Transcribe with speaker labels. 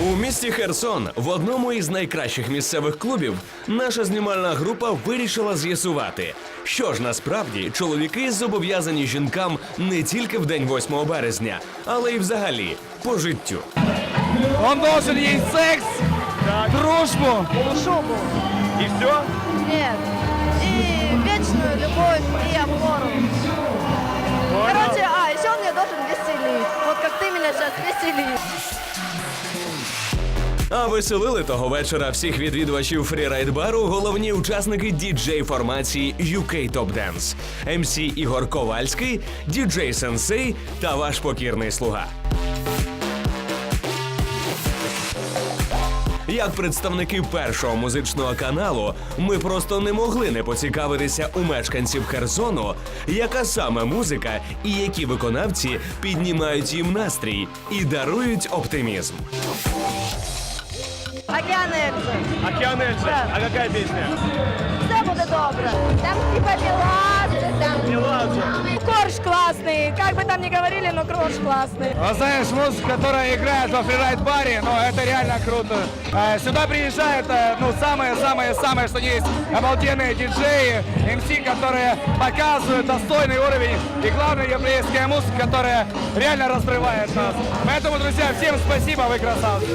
Speaker 1: У місті Херсон в одному із найкращих місцевих клубів наша знімальна група вирішила з'ясувати, що ж насправді чоловіки зобов'язані жінкам не тільки в день 8 березня, але й взагалі по життю.
Speaker 2: Он должен ей секс, дружбу.
Speaker 3: шубу.
Speaker 4: И все?
Speaker 3: Нет. И вечную любовь и опору.
Speaker 1: А веселили того вечора всіх відвідувачів фрірайд-бару головні учасники діджей формації UK Top Dance, МС Ігор Ковальський, діджей Сенсей та ваш покірний слуга. Як представники першого музичного каналу, ми просто не могли не поцікавитися у мешканців Херсону, яка саме музика і які виконавці піднімають їм настрій і дарують оптимізм.
Speaker 3: Океан Эльзы.
Speaker 4: Океан Эльзы.
Speaker 3: Да.
Speaker 4: А какая песня?
Speaker 3: Все будет добро. Там типа Меладзе, там...
Speaker 4: Меладзе.
Speaker 3: Корж классный. Как бы там ни говорили, но корж классный.
Speaker 2: А знаешь, музыка, которая играет во фрирайд-баре, ну, это реально круто. Э, Сюда приезжают, э, ну, самые-самые-самые, что есть, обалденные диджеи, МС, которые показывают достойный уровень. И главное, еврейская музыка, которая реально разрывает нас. Поэтому, друзья, всем спасибо, вы красавцы.